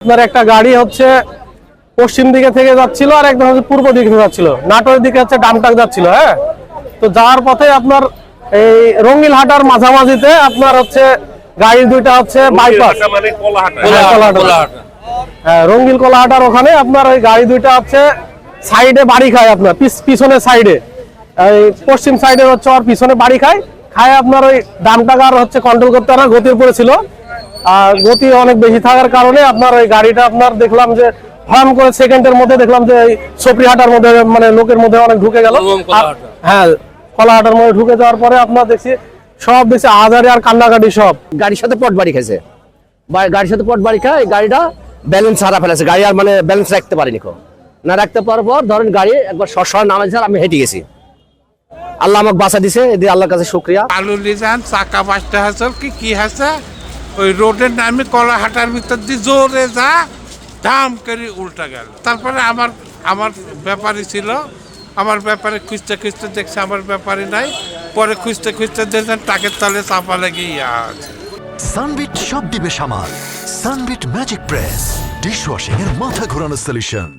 আপনার একটা গাড়ি হচ্ছে পশ্চিম দিকে থেকে যাচ্ছিল আর একদম হচ্ছে পূর্ব দিকে থেকে যাচ্ছিল। নাটোরের দিকে হচ্ছে ডামটাক যাচ্ছিল হ্যাঁ? তো যাওয়ার পথে আপনার এই রঙ্গিল হাটার মাঝামাঝিতে আপনার হচ্ছে গাড়ি দুইটা হচ্ছে বাইপাস মানে হ্যাঁ, কলাহাটা। হ্যাঁ, রঙ্গিল কলাহাটার ওখানে আপনার ওই গাড়ি দুইটা হচ্ছে সাইডে বাড়ি খায় আপনার পিছ- পিছনের সাইডে। এই পশ্চিম সাইডে হচ্ছে আর পিছনে বাড়ি খায়। খায় আপনার ওই ডামটাক আর হচ্ছে কন্ট্রোল করতে পারে না, গতির উপরে ছিল। আর গতি অনেক বেশি থাকার কারণে আপনার ওই গাড়িটা আপনার দেখলাম যে হর্ন করে সেকেন্ডের মধ্যে দেখলাম যে এই সপরিহাটার মধ্যে মানে লোকের মধ্যে অনেক ঢুকে গেল। হ্যাঁ কলাহাটার মধ্যে ঢুকে যাওয়ার পরে আপনার দেখছি সব দেখছি আজারে আর কান্নাকাটি সব। গাড়ির সাথে পট বাড়ি খাইছে। বা- গাড়ির সাথে পট বাড়ি খায় গাড়িটা ব্যালেন্স হারা ফেলেছে। গাড়ি আর মানে ব্যালেন্স রাখতে পারিনি কো। না রাখতে পারার পর ধরেন গাড়ি একবার সরসর নামাইছে আর আমি হেঁটে গেছি। আল্লাহ আমাকে বাঁচা দিছে এদি আল্লাহর কাছে শুক্রিয়া। আলু লিজান চাকা পাঁচটা হাসল কি কি হাসে ওই রোডের কলা হাটার ভিতর দিয়ে জোরে যা, ধাম করে উল্টা গেল। তারপরে আমার আমার ব্যাপারই ছিল, আমার ব্যাপারে খুঁজতে খুঁজতে দেখছে আমার ব্যাপারই নাই। পরে খুঁজতে খুঁজতে দেখছেন টাকের তলে চাপা লেগে আছে। সানবিট সব দিবে সামাল। সানবিট ম্যাজিক প্রেস, ডিশওয়াশিং এর মাথা ঘোরানো সলিউশন